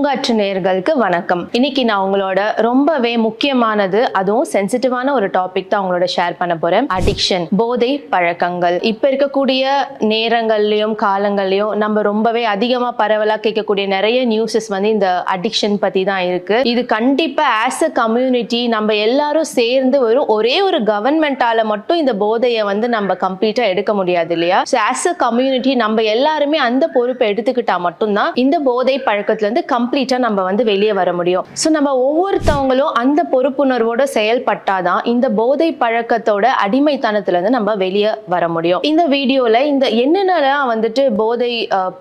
பூங்காற்று நேர்களுக்கு வணக்கம். இன்னைக்கு நான் உங்களோட ரொம்பவே முக்கியமானது அதுவும் சென்சிட்டிவான ஒரு டாபிக் தான் உங்களோட ஷேர் பண்ண போறேன். அடிக்ஷன் போதை பழக்கங்கள். இப்ப இருக்கக்கூடிய நேரங்கள்லயும் காலங்கள்லயும் நம்ம ரொம்பவே அதிகமா பரவலா கேட்கக்கூடிய நிறைய நியூஸஸ் வந்து இந்த அடிக்ஷன் பத்தி தான் இருக்கு. இது கண்டிப்பா ஆஸ் அ கம்யூனிட்டி நம்ம எல்லாரும் சேர்ந்து வரும் ஒரே ஒரு கவர்மெண்டால மட்டும் இந்த போதையை வந்து நம்ம கம்ப்ளீட்டா எடுக்க முடியாது இல்லையா? ஸோ ஆஸ் அ கம்யூனிட்டி நம்ம எல்லாருமே அந்த பொறுப்பை எடுத்துக்கிட்டா மட்டும்தான் இந்த போதை பழக்கத்துல இருந்து கம்ப்ளீட்டா நம்ம வந்து வெளியே வர முடியும். ஸோ நம்ம ஒவ்வொருத்தவங்களும் அந்த பொறுப்புணர்வோட செயல்பட்டாதான் இந்த போதை பழக்கத்தோட அடிமைத்தனத்துல இருந்து நம்ம வெளியே வர முடியும். இந்த வீடியோல இந்த என்னென்னலாம் வந்துட்டு போதை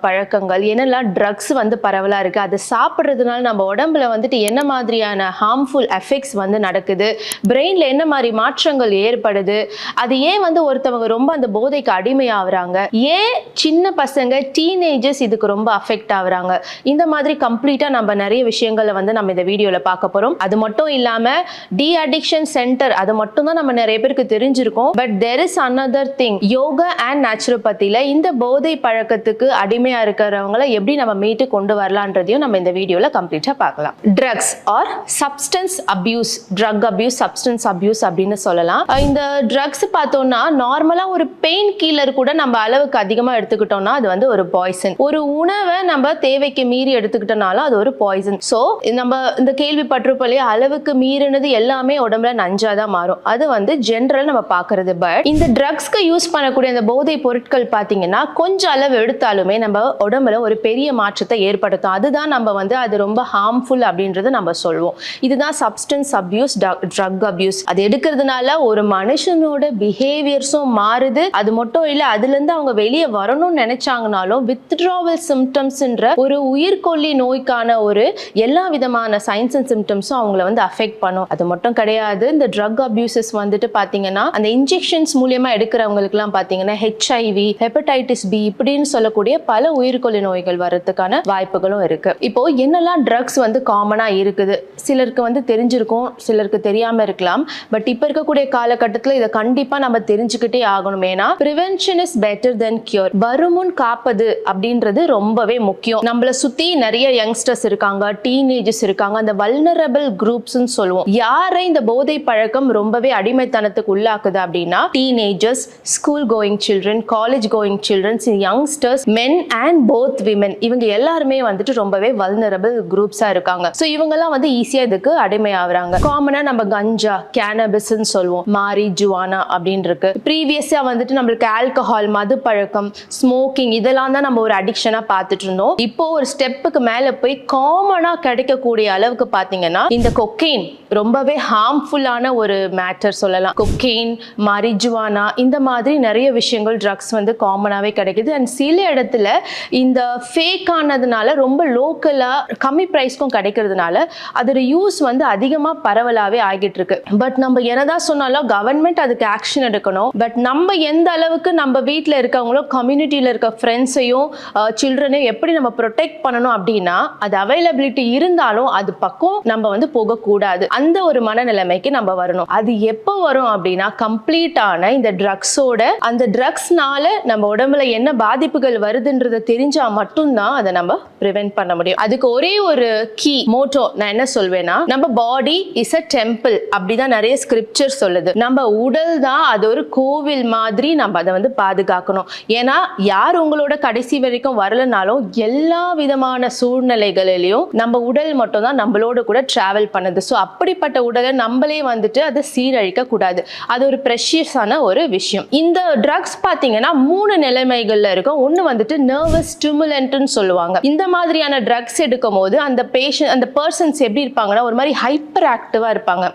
பழக்கங்கள் என்னெல்லாம் ட்ரக்ஸ் வந்து பரவலா இருக்கு அதை சாப்பிட்றதுனால நம்ம உடம்புல வந்துட்டு என்ன மாதிரியான ஹார்ம்ஃபுல் எஃபெக்ட்ஸ் வந்து நடக்குது பிரெயின்ல என்ன மாதிரி மாற்றங்கள் ஏற்படுது அது ஏன் வந்து ஒருத்தவங்க ரொம்ப அந்த போதைக்கு அடிமையாகிறாங்க ஏன் சின்ன பசங்க டீனேஜர்ஸ் இதுக்கு ரொம்ப அஃபெக்ட் ஆகுறாங்க இந்த மாதிரி கம்ப்ளீட் கம்ப்ளீட்டாக நம்ம நிறைய விஷயங்களை வந்து நம்ம இந்த வீடியோவில் பார்க்க போகிறோம் அது மட்டும் இல்லாமல் டி அடிக்ஷன் சென்டர் அது மட்டும் தான் நம்ம நிறைய பேருக்கு தெரிஞ்சிருக்கோம். But there is another thing yoga and நேச்சுரோபதியில் இந்த போதை பழக்கத்துக்கு அடிமையாக இருக்கிறவங்கள எப்படி நம்ம மீட்டு கொண்டு வரலான்றதையும் நம்ம இந்த வீடியோவில் கம்ப்ளீட்டாக பார்க்கலாம். Drugs or substance abuse drug abuse substance abuse அப்படின்னு சொல்லலாம். இந்த ட்ரக்ஸ் பார்த்தோம்னா நார்மலாக ஒரு பெயின் கீலர் கூட நம்ம அளவுக்கு அதிகமாக எடுத்துக்கிட்டோம்னா அது வந்து ஒரு பாய்சன் ஒரு உணவை நம்ம தேவைக்கு மீறி எடுத்துக்கிட்டனாலும் அது ஒரு பாய்சன் ஸோ நம்ம இந்த கேள்விப்பட்டிருப்போம் இல்லையா அளவுக்கு மீறினது எல்லாமே உடம்புல நஞ்சா தான் மாறும். அது வந்து ஜென்ரல் நம்ம பார்க்கறது. பட் இந்த ட்ரக்ஸ்க்கு யூஸ் பண்ணக்கூடிய அந்த போதை பொருட்கள் பார்த்தீங்கன்னா கொஞ்சம் அளவு எடுத்தாலுமே நம்ம உடம்புல ஒரு பெரிய மாற்றத்தை ஏற்படுத்தும். அதுதான் நம்ம வந்து அது ரொம்ப ஹார்ம்ஃபுல் அப்படின்றத நம்ம சொல்லுவோம் இதுதான் சப்ஸ்டன்ஸ் அப்யூஸ் ட்ரக் அப்யூஸ் அது எடுக்கிறதுனால ஒரு மனுஷனோட பிஹேவியர்ஸும் மாறுது. அது மட்டும் இல்லை அதுலேருந்து அவங்க வெளியே வரணும்னு நினைச்சாங்கனாலும் வித்ட்ராவல் சிம்டம்ஸ்ன்ற ஒரு உயிர்கொல்லி நோய்க்கான ஒரு எல்லா விதமான சயின்ஸ் அண்ட் சிம்டம்ஸும் அவங்கள வந்து அஃபெக்ட் பண்ணும். அது மட்டும் கிடையாது. இந்த ட்ரக் அபியூசஸ் வந்துட்டு பார்த்தீங்கன்னா அந்த இன்ஜெக்ஷன்ஸ் மூலியமா எடுக்கிறவங்களுக்குலாம் பார்த்தீங்கன்னா ஹெச்ஐவி ஹெப்படைட்டிஸ் பி இப்படின்னு சொல்லக்கூடிய பல உயிர்கொல்லி நோய்கள் வர்றதுக்கான வாய்ப்புகளும் இருக்கு. இப்போ என்னெல்லாம் ட்ரக்ஸ் வந்து காமனாக இருக்குது? சிலருக்கு வந்து தெரிஞ்சிருக்கும் சிலருக்கு தெரியாமல் இருக்கலாம். பட் இப்போ இருக்கக்கூடிய காலகட்டத்தில் இதை கண்டிப்பாக நம்ம தெரிஞ்சுக்கிட்டே ஆகணும். ஏன்னா prevention is better than cure வருமுன் காப்பது அப்படின்றது ரொம்பவே முக்கியம். நம்மள சுற்றி நிறைய யங்ஸ்டர் யங்ஸ்டர்ஸ் இருக்காங்க டீனேஜர்ஸ் இருக்காங்க அந்த வல்னரபிள் குரூப்ஸ்னு சொல்லுவோம். யாரை இந்த போதை பழக்கம் ரொம்பவே அடிமைத்தனத்துக்கு உள்ளாக்குது அப்படின்னா teenagers school going children college going childrens youngsters men and both women இவங்க எல்லாருமே வந்துட்டு ரொம்பவே வல்னரபிள் குரூப்ஸா இருக்காங்க. ஸோ இவங்கெல்லாம் வந்து ஈஸியா இதுக்கு அடிமை ஆகுறாங்க. காமனா நம்ம கஞ்சா கேனபிஸ்ன்னு சொல்லுவோம். மாரி ஜுவானா அப்படின்னு இருக்கு ப்ரீவியஸா வந்துட்டு நம்மளுக்கு ஆல்கஹால் மது பழக்கம் ஸ்மோக்கிங் இதெல்லாம் தான் நம்ம ஒரு அடிக்ஷனா பார்த்துட்டு இருந்தோம். இப்போ ஒரு ஸ்டெப்புக்கு மேல போய் காமனா கிடைக்கக்கூடிய அளவுக்கு பாத்தீங்கன்னா இந்த கொக்கெயின் ரொம்பவே ஹார்ம்ஃபுல்லான ஒரு மேட்டர் சொல்லலாம். கொக்கெயின் மரிஜுவானா இந்த மாதிரி நிறைய விஷயங்கள் ட்ரக்ஸ் வந்து காமனாகவே கிடைக்குது. அண்ட் சில இடத்துல இந்த ஃபேக் ஆனதுனால ரொம்ப லோக்கலாக கம்மி ப்ரைஸ்க்கும் கிடைக்கிறதுனால அதோட யூஸ் வந்து அதிகமாக பரவலாகவே ஆகிட்டு இருக்கு. பட் நம்ம என்னதான் சொன்னாலும் கவர்மெண்ட் அதுக்கு ஆக்ஷன் எடுக்கணும். பட் நம்ம எந்த அளவுக்கு நம்ம வீட்டில் இருக்கவங்களோ கம்யூனிட்டியில் இருக்க ஃப்ரெண்ட்ஸையும் சில்ட்ரனையும் எப்படி நம்ம ப்ரொடெக்ட் பண்ணணும் அப்படின்னா அது அவைலபிலிட்டி இருந்தாலும் அது பக்கம் நம்ம வந்து போகக்கூடாது. அந்த ஒரு மனநிலைமைக்கு நம்ம வரணும். அது எப்போ வரும் அப்படின்னா கம்ப்ளீட்டான இந்த ட்ரக்ஸோட அந்த ட்ரக்ஸ்னால நம்ம உடம்புல என்ன பாதிப்புகள் வருதுன்றதை தெரிஞ்சா மட்டும்தான் அதை நம்ம ப்ரிவென்ட் பண்ண முடியும். அதுக்கு ஒரே ஒரு கீ மோட்டோ நான் என்ன சொல்வேன்னா நம்ம பாடி இஸ் அ டெம்பிள் அப்படிதான் நிறைய ஸ்கிரிப்சர் சொல்லுது. நம்ம உடல் தான் அது ஒரு கோவில் மாதிரி நம்ம அதை வந்து பாதுகாக்கணும். ஏன்னா யார் உங்களோட கடைசி வரைக்கும் வரலனாலும் எல்லா விதமான சூழ்நிலை சூழ்நிலைகளிலையும் நம்ம உடல் மட்டும் தான் நம்மளோட கூட டிராவல் பண்ணுது. ஸோ அப்படிப்பட்ட உடலை நம்மளே வந்துட்டு அதை சீரழிக்க கூடாது. அது ஒரு ப்ரெஷியஸான ஒரு விஷயம். இந்த ட்ரக்ஸ் பார்த்தீங்கன்னா மூணு நிலைமைகள்ல இருக்கும். ஒன்று வந்துட்டு நர்வஸ் ஸ்டிமுலண்ட்னு சொல்லுவாங்க. இந்த மாதிரியான ட்ரக்ஸ் எடுக்கும் போது அந்த பேஷண்ட் அந்த பர்சன்ஸ் எப்படி இருப்பாங்கன்னா ஒரு மாதிரி ஹைப்பர் ஆக்டிவாக இருப்பாங்க.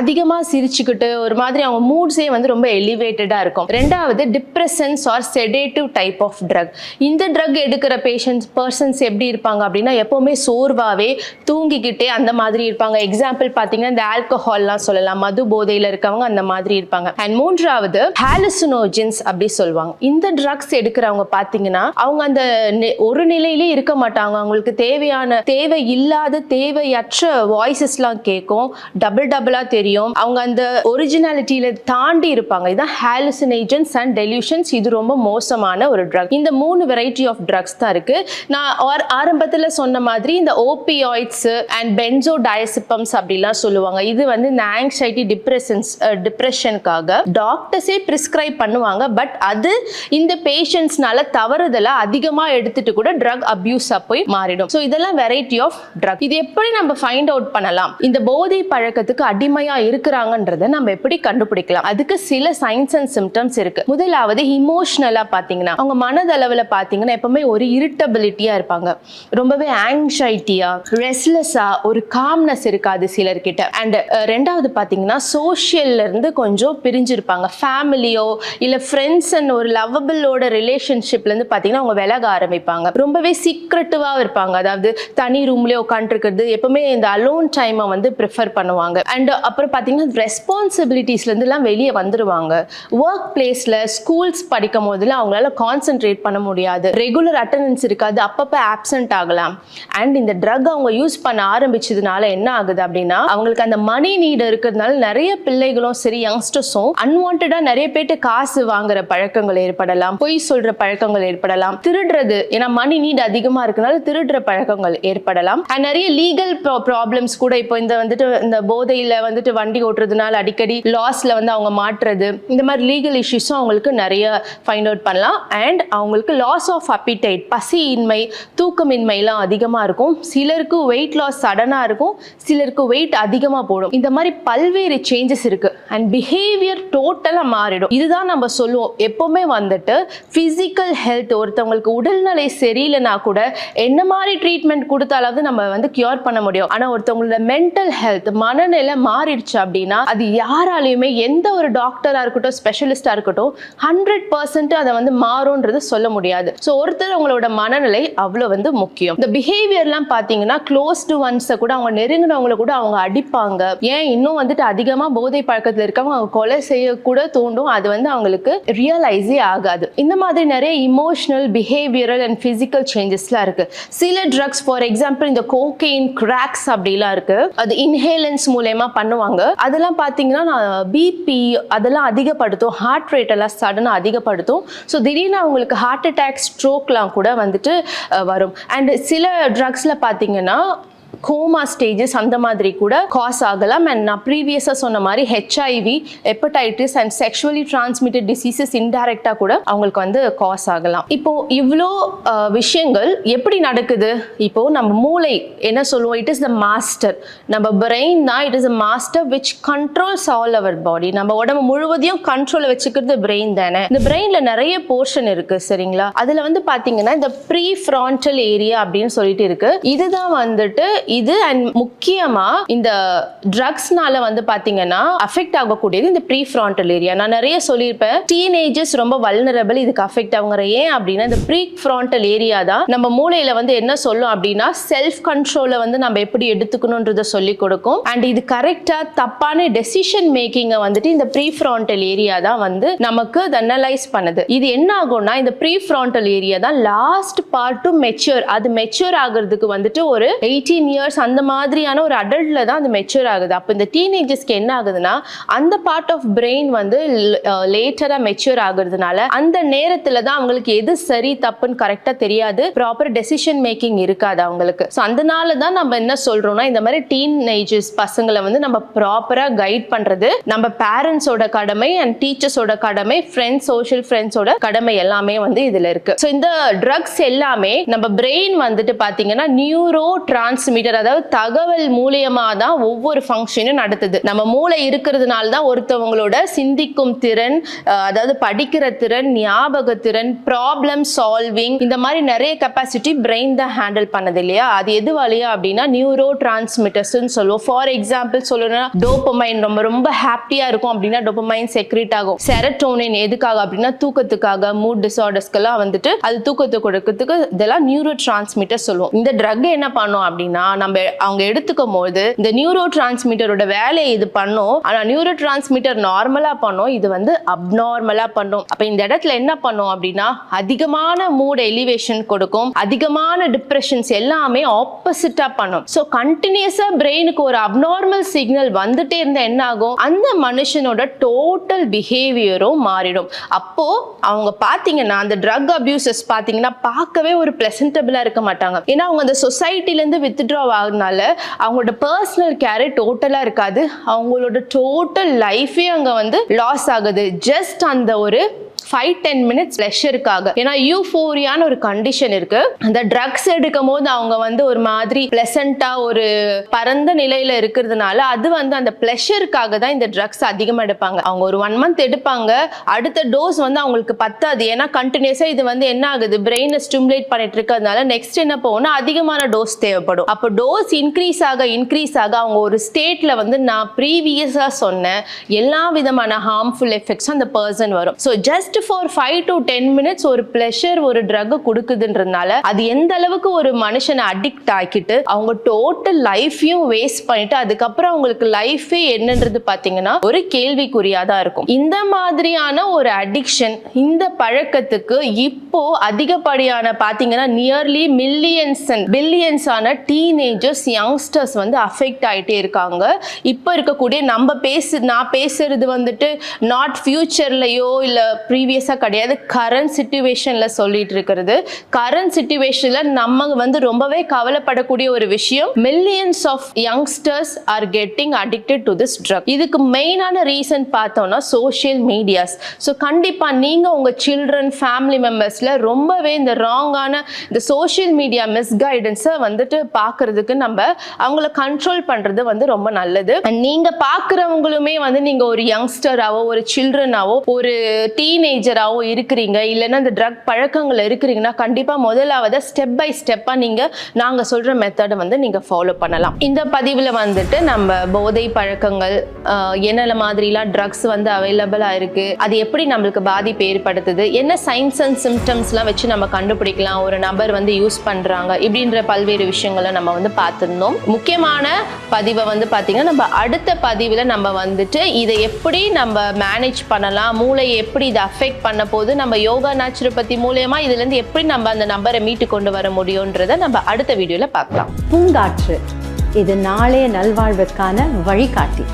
அதிகமாக சிரிச்சுக்கிட்டு ஒரு மாதிரி அவங்க மூட்ஸே வந்து ரொம்ப எலிவேட்டடாக இருக்கும். ரெண்டாவது depressions or sedative type of drug இந்த ட்ரக் எடுக்கிற பேஷண்ட்ஸ் பர்சன்ஸ் எப்படி இருப்பாங்க அப்படின்னா எப்போ எப்போவுமே சோர்வாகவே தூங்கிக்கிட்டே அந்த மாதிரி இருப்பாங்க. எக்ஸாம்பிள் பார்த்தீங்கன்னா இந்த ஆல்கஹால்லாம் சொல்லலாம். மது போதையில் இருக்கவங்க அந்த மாதிரி இருப்பாங்க. அண்ட் மூன்றாவது ஹாலுசினோஜன்ஸ் அப்படி சொல்லுவாங்க. இந்த ட்ரக்ஸ் எடுக்கிறவங்க பார்த்தீங்கன்னா அவங்க அந்த ஒரு நிலையிலே இருக்க மாட்டாங்க. அவங்களுக்கு தேவையான தேவை இல்லாத தேவையற்ற வாய்ஸஸ்லாம் கேட்கும். டபுள் டபுளாக தெரியும். அவங்க அந்த ஒரிஜினாலிட்டியில தாண்டி இருப்பாங்க. இதுதான் ஹாலுசினேஜன்ஸ் அண்ட் டெலியூஷன்ஸ் இது ரொம்ப மோசமான ஒரு ட்ரக் இந்த மூணு வெரைட்டி ஆஃப் ட்ரக்ஸ் தான் இருக்கு. நான் ஆர்- சொன்ன மாதிரி இந்த ஓபியாய்ட்ஸ் அண்ட் பென்சோ டயசிப்பம்ஸ் அப்படிலாம் சொல்லுவாங்க. இது வந்து இந்த ஆங்ஸைட்டி டிப்ரெஷன்ஸ் டிப்ரெஷனுக்காக டாக்டர்ஸே ப்ரிஸ்கிரைப் பண்ணுவாங்க. பட் அது இந்த பேஷண்ட்ஸ்னால தவறுதலாக அதிகமாக எடுத்துட்டு கூட ட்ரக் அப்யூஸாக போய் மாறிடும். ஸோ இதெல்லாம் வெரைட்டி ஆஃப் ட்ரக் இது எப்படி நம்ம ஃபைண்ட் அவுட் பண்ணலாம்? இந்த போதை பழக்கத்துக்கு அடிமையாக இருக்கிறாங்கன்றதை நம்ம எப்படி கண்டுபிடிக்கலாம்? அதுக்கு சில சைன்ஸ் அண்ட் சிம்டம்ஸ் இருக்கு. முதலாவது இமோஷனலாக பார்த்தீங்கன்னா அவங்க மனதளவில் பார்த்தீங்கன்னா எப்பவுமே ஒரு இரிட்டபிலிட்டியாக இருப்பாங்க. ரொம்பவே ஆங்ஷைட்டியா ரெஸ்ட்லெஸ்ஸா ஒரு காம்னஸ் இருக்காது சிலர்கிட்ட. அண்ட் ரெண்டாவது பார்த்தீங்கன்னா சோஷியல்ல இருந்து கொஞ்சம் பிரிஞ்சிருப்பாங்க. ஃபேமிலியோ இல்ல ஃப்ரெண்ட்ஸ் அண்ட் ஒரு லவ்வபிளோட ரிலேஷன்ஷிப்ல இருந்து அவங்க விலக ஆரம்பிப்பாங்க. ரொம்பவே சீக்ரெட்டிவாக இருப்பாங்க. அதாவது தனி ரூம்லேயே உட்காந்துருக்கிறது எப்பவுமே இந்த அலோன் டைமை வந்து ப்ரிஃபர் பண்ணுவாங்க. அண்ட் அப்புறம் பார்த்தீங்கன்னா ரெஸ்பான்சிபிலிட்டிஸ்லேருந்துலாம் வெளியே வந்துருவாங்க. ஒர்க் பிளேஸில் ஸ்கூல்ஸ் படிக்கும் போதுல அவங்களால கான்சென்ட்ரேட் பண்ண முடியாது. ரெகுலர் அட்டண்டன்ஸ் இருக்காது. அப்பப்போ ஆப்சென்ட் ஆகலாம். அண்ட் இந்த ட்ரக் அவங்க யூஸ் பண்ண ஆரம்பிச்சதுனால என்ன ஆகுது அப்படின்னா அவங்களுக்கு அந்த மணி நீட் இருக்கிறதுனால நிறைய பிள்ளைகளும் சரி யங்ஸ்டர்ஸும் அன்வான்டா நிறைய பேர்ட்டு காசு வாங்குற பழக்கங்கள் ஏற்படலாம் பொய் சொல்ற பழக்கங்கள் ஏற்படலாம். திருடுறது ஏன்னா மணி நீட் அதிகமா இருக்கனால திருடுற பழக்கங்கள் ஏற்படலாம். அண்ட் நிறைய லீகல் ப்ராப்ளம்ஸ் கூட இப்போ இந்த வந்துட்டு இந்த போதையில வந்துட்டு வண்டி ஓட்டுறதுனால அடிக்கடி லாஸ்ல வந்து அவங்க மாட்டுறது இந்த மாதிரி லீகல் இஷ்யூஸும் அவங்களுக்கு நிறைய ஃபைண்ட் அவுட் பண்ணலாம். அண்ட் அவங்களுக்கு லாஸ் ஆஃப் அப்பிடைட் பசியின்மை தூக்கமின்மைலாம் அதிகமாக இருக்கும். சிலருக்கு வெயிட் லாஸ் சடனாக இருக்கும். சிலருக்கு வெயிட் அதிகமாக போடும். இந்த மாதிரி பல்வேறு சேஞ்சஸ் இருக்கு. அண்ட் பிஹேவியர் டோட்டலாக மாறிடும். இதுதான் நம்ம சொல்லுவோம். எப்போவுமே வந்துட்டு ஃபிசிக்கல் ஹெல்த் ஒருத்தவங்களுக்கு உடல்நிலை சரியில்லைனா கூட என்ன மாதிரி ட்ரீட்மெண்ட் கொடுத்தாலாவது நம்ம வந்து கியூர் பண்ண முடியும். ஆனால் ஒருத்தவங்களோட மென்டல் ஹெல்த் மனநிலை மாறிடுச்சு அப்படின்னா அது யாராலையுமே எந்த ஒரு டாக்டராக இருக்கட்டும் ஸ்பெஷலிஸ்டாக இருக்கட்டும் ஹண்ட்ரட் பர்சன்ட் அதை வந்து மாறும்ன்றது சொல்ல முடியாது. ஸோ ஒருத்தர் அவங்களோட மனநிலை அவ்வளோ வந்து முக்கியம். இந்த பிஹேவியர்லாம் பார்த்தீங்கன்னா க்ளோஸ் டு ஒன்ஸை கூட அவங்க நெருங்கினவங்கள கூட அவங்க அடிப்பாங்க. ஏன்? இன்னும் வந்துட்டு அதிகமாக போதை பழக்கத்தில் இருக்கவங்க அவங்க கொலை செய்யக்கூட தூண்டும். அது வந்து அவங்களுக்கு ரியலைஸே ஆகாது. இந்த மாதிரி நிறைய இமோஷனல் பிஹேவியரல் அண்ட் ஃபிசிக்கல் சேஞ்சஸ்லாம் இருக்கு. சில ட்ரக்ஸ் ஃபார் எக்ஸாம்பிள் இந்த கோகெயின் கிராக்ஸ் அப்படிலாம் இருக்கு. அது இன்ஹேலன்ஸ் மூலயமா பண்ணுவாங்க. அதெல்லாம் பார்த்தீங்கன்னா பிபி அதெல்லாம் அதிகப்படுத்தும். ஹார்ட் ரேட் எல்லாம் சடனாக அதிகப்படுத்தும். ஸோ திடீர்னு அவங்களுக்கு ஹார்ட் அட்டாக் ஸ்ட்ரோக்லாம் கூட வந்துட்டு வரும். அண்ட் சில ட்ரக்ஸில் பார்த்தீங்கன்னா கோமா ஸ்டேஜஸ் அந்த மாதிரி கூட காஸ் ஆகலாம். அண்ட் நான் ப்ரீவியஸாக சொன்ன மாதிரி HIV hepatitis and sexually transmitted diseases இன்டைரக்டாக கூட அவங்களுக்கு வந்து காஸ் ஆகலாம். இப்போ இவ்வளோ விஷயங்கள் எப்படி நடக்குது? இப்போ நம்ம மூளை என்ன சொல்லுவோம்? இட் இஸ் த மாஸ்டர் நம்ம பிரெயின் தான் it is a master which controls all our body நம்ம உடம்பு முழுவதையும் கண்ட்ரோலை வச்சுக்கிறது பிரெயின் தானே. இந்த பிரெயின்ல நிறைய போர்ஷன் இருக்கு சரிங்களா? அதுல வந்து பாத்தீங்கன்னா இந்த ப்ரீ ஃப்ரான்டல் ஏரியா அப்படின்னு சொல்லிட்டு இருக்கு. இதுதான் வந்துட்டு இது அண்ட் முக்கியமா இந்த ட்ரக்ஸ்னால வந்து பாத்தீங்கன்னா அஃபெக்ட் ஆகக்கூடியது இந்த ப்ரீ ஃப்ரான்டல் ஏரியா நான் நிறைய சொல்லியிருப்பேன் டீனேஜர்ஸ் ரொம்ப வல்னரபிள் இதுக்கு அஃபெக்ட் ஆகுற ஏன் அப்படின்னா இந்த ப்ரீ ஃப்ரான்டல் ஏரியா தான் நம்ம மூளையில வந்து என்ன சொல்லும் அப்படின்னா செல்ஃப் கண்ட்ரோலை வந்து நம்ம எப்படி எடுத்துக்கணுன்றத சொல்லி கொடுக்கும். அண்ட் இது கரெக்டா தப்பான டெசிஷன் மேக்கிங்கை வந்துட்டு இந்த ப்ரீ ஃப்ரான்டல் ஏரியா தான் வந்து நமக்கு அனலைஸ் பண்ணுது. இது என்ன ஆகும்னா இந்த ப்ரீ ஃப்ரான்டல் ஏரியா தான் லாஸ்ட் பார்ட் டு மெச்சூர் அது மெச்சூர் ஆகுறதுக்கு வந்துட்டு ஒரு எயிட்டீன் இயர்ஸ் அந்த மாதிரியான ஒரு அடல்ட்ல தான் அது மெச்சூர் ஆகுது. அப்போ இந்த டீனேஜர்ஸ்க்கு என்ன ஆகுதுன்னா அந்த பார்ட் ஆஃப் பிரெயின் வந்து லேட்டரா மெச்சூர் ஆகுறதுனால அந்த நேரத்துல தான் அவங்களுக்கு எது சரி தப்புன்னு கரெக்டா தெரியாது. ப்ராப்பர் டெசிஷன் மேக்கிங் இருக்காது அவங்களுக்கு. ஸோ அதனால தான் நம்ம என்ன சொல்றோம்னா இந்த மாதிரி டீனேஜர்ஸ் பசங்களை வந்து நம்ம ப்ராப்பரா கைட் பண்றது நம்ம பேரண்ட்ஸோட கடமை அண்ட் டீச்சர்ஸோட கடமை ஃப்ரெண்ட்ஸ் சோஷியல் ஃப்ரெண்ட்ஸோட கடமை எல்லாமே வந்து இதுல இருக்கு. ஸோ இந்த ட்ரக்ஸ் எல்லாமே நம்ம பிரெயின் வந்துட்டு பாத்தீங்கன்னா நியூரோ டிரான்ஸ்மிட்டர் அதாவது தகவல் மூலியமா தான் ஒவ்வொரு ஃபங்க்ஷனும் நடத்துது. நம்ம மூளை இருக்கிறதுனால தான் ஒருத்தவங்களோட சிந்திக்கும் திறன் அதாவது படிக்கிற திறன் ஞாபக திறன் ப்ராப்ளம் சால்விங் இந்த மாதிரி நிறைய கெப்பாசிட்டி பிரெயின் தான் ஹேண்டில் பண்ணது இல்லையா? அது எது வழியா அப்படின்னா நியூரோ டிரான்ஸ்மிட்டர்ஸ்னு சொல்லுவோம். ஃபார் எக்ஸாம்பிள் சொல்லணும்னா டோப்பமைன் ரொம்ப ரொம்ப ஹாப்பியா இருக்கும் அப்படின்னா டோப்பமைன் செக்ரேட் ஆகும். செரட்டோனின் எதுக்காக அப்படின்னா தூக்கத்துக்காக மூட் டிசார்டர்ஸ்க்கெல்லாம் வந்துட்டு அது தூக்கத்தை கொடுக்கறதுக்கு இதெல்லாம் நியூரோ டிரான்ஸ்மிட்டர் சொல்லுவோம். இந்த ட்ரக் என்ன பண்ணும் அப்படின்னா நம்ம அவங்க எடுத்துக்கும் போது இந்த நியூரோ டிரான்ஸ்மிட்டரோட வேலையை இது பண்ணும். ஆனா நியூரோ டிரான்ஸ்மிட்டர் நார்மலா பண்ணும். இது வந்து அப்நார்மலா பண்ணும். அப்ப இந்த இடத்துல என்ன பண்ணும் அப்படின்னா அதிகமான மூட் எலிவேஷன் கொடுக்கும். அதிகமான டிப்ரெஷன்ஸ் எல்லாமே ஆப்போசிட்டா பண்ணும். ஸோ கண்டினியூஸா பிரெயினுக்கு ஒரு அப்நார்மல் சிக்னல் வந்துட்டே இருந்தா என்ன ஆகும்? அந்த மனுஷனோட டோட்டல் பிஹேவியரும் மாறிடும். அப்போ அவங்க பாத்தீங்கன்னா அந்த ட்ரக் அபியூசஸ் பாத்தீங்கன்னா பார்க்கவே ஒரு பிளசன்டபிளா இருக்க மாட்டாங்க. ஏன்னா அவங்க அந்த சொசைட்டில இருந்து இன்வால்வ் ஆகுனால அவங்களோட பர்சனல் கேரே டோட்டலா இருக்காது. அவங்களோட டோட்டல் லைஃபே அங்க வந்து லாஸ் ஆகுது. ஜஸ்ட் அந்த ஒரு ஃபைவ் டென் மினிட்ஸ் ப்ளஷருக்காக ஏன்னா யூஃபோரியான ஒரு கண்டிஷன் இருக்கு. அந்த ட்ரக்ஸ் எடுக்கும் போது அவங்க வந்து ஒரு மாதிரி பிளசண்டா ஒரு பரந்த நிலையில இருக்கிறதுனால அது வந்து அந்த ப்ளெஷருக்காக தான் இந்த ட்ரக்ஸ் அதிகமாக எடுப்பாங்க. அவங்க ஒரு ஒன் மந்த் எடுப்பாங்க. அடுத்த டோஸ் வந்து அவங்களுக்கு பத்தாது. ஏன்னா கண்டினியூஸா இது வந்து என்ன ஆகுது? பிரெயினை ஸ்டிமுலேட் பண்ணிட்டு இருக்கிறதுனால நெக்ஸ்ட் என்ன போகணும் அதிகமான டோஸ் தேவைப்படும். அப்போ டோஸ் இன்க்ரீஸ் ஆக இன்க்ரீஸ் ஆக அவங்க ஒரு ஸ்டேட்ல வந்து நான் ப்ரீவியஸாக சொன்ன எல்லா விதமான ஹார்ம்ஃபுல் எஃபெக்ட்ஸும் அந்த பர்சன் வரும். So just for five to ten minutes ஒரு ப்ளஷர் ஒரு ட்ரக் கொடுக்குதுன்றதுனால அது எந்த அளவுக்கு ஒரு மனுஷனை அடிக்ட் ஆக்கிட்டு அவங்க டோட்டல் லைஃபையும் வேஸ்ட் பண்ணிட்டு அதுக்கப்புறம் அவங்களுக்கு லைஃபே என்னன்றது பார்த்தீங்கன்னா ஒரு கேள்விக்குறியா தான் இருக்கும். இந்த மாதிரியான ஒரு அடிக்ஷன் இந்த பழக்கத்துக்கு இப்போ அதிகப்படியான பார்த்தீங்கன்னா நியர்லி மில்லியன்ஸ் அண்ட் பில்லியன்ஸ் ஆன டீனேஜர்ஸ் யங்ஸ்டர்ஸ் வந்து அஃபெக்ட் ஆயிட்டே இருக்காங்க. இப்போ இருக்கக்கூடிய நம்ம பேசு நான் பேசுறது வந்துட்டு நாட் ஃபியூச்சர்லையோ இல்லை ப்ரீ ப்ரீவியஸாக கிடையாது. கரண்ட் சுச்சுவேஷனில் சொல்லிட்டு இருக்கிறது கரண்ட் சுச்சுவேஷனில் நம்ம வந்து ரொம்பவே கவலைப்படக்கூடிய ஒரு விஷயம் millions of youngsters are getting addicted to this drug இதுக்கு மெயினான ரீசன் பார்த்தோம்னா சோஷியல் மீடியாஸ் ஸோ கண்டிப்பாக நீங்கள் உங்கள் சில்ட்ரன் ஃபேமிலி மெம்பர்ஸில் ரொம்பவே இந்த ராங்கான இந்த சோஷியல் மீடியா மிஸ்கைடன்ஸை வந்துட்டு பார்க்கறதுக்கு நம்ம அவங்கள கண்ட்ரோல் பண்ணுறது வந்து ரொம்ப நல்லது. நீங்கள் பார்க்குறவங்களுமே வந்து நீங்கள் ஒரு யங்ஸ்டராகவோ ஒரு சில்ட்ரனாவோ ஒரு டீனேஜராவோ இருக்கிறீங்க இல்லைன்னா இந்த ட்ரக் பழக்கங்கள் இருக்கிறீங்கன்னா கண்டிப்பாக முதலாவது ஸ்டெப் பை ஸ்டெப்பாக நீங்கள் நாங்கள் சொல்கிற மெத்தடை வந்து நீங்கள் ஃபாலோ பண்ணலாம். இந்த பதிவில் வந்துட்டு நம்ம போதை பழக்கங்கள் என்னென்ன மாதிரிலாம் ட்ரக்ஸ் வந்து அவைலபிளாக இருக்குது அது எப்படி நம்மளுக்கு பாதிப்பு ஏற்படுத்துது என்ன சைன்ஸ் அண்ட் சிம்டம்ஸ்லாம் வச்சு நம்ம கண்டுபிடிக்கலாம் ஒரு நபர் வந்து யூஸ் பண்ணுறாங்க இப்படின்ற பல்வேறு விஷயங்களை நம்ம வந்து பார்த்துருந்தோம். முக்கியமான பதிவை வந்து பார்த்தீங்கன்னா நம்ம அடுத்த பதிவில் நம்ம வந்துட்டு இதை எப்படி நம்ம மேனேஜ் பண்ணலாம் மூளை எப்படி இதை அஃபெக்ட் பண்ண போது நம்ம யோகா நேச்சுரோபதி மூலயமா இதுலேருந்து எப்படி நம்ம அந்த நம்பரை மீட்டு கொண்டு வர முடியுன்றதை நம்ம அடுத்த வீடியோவில் பார்க்கலாம். பூங்காற்று இது நாளைய நல்வாழ்வுக்கான வழிகாட்டி.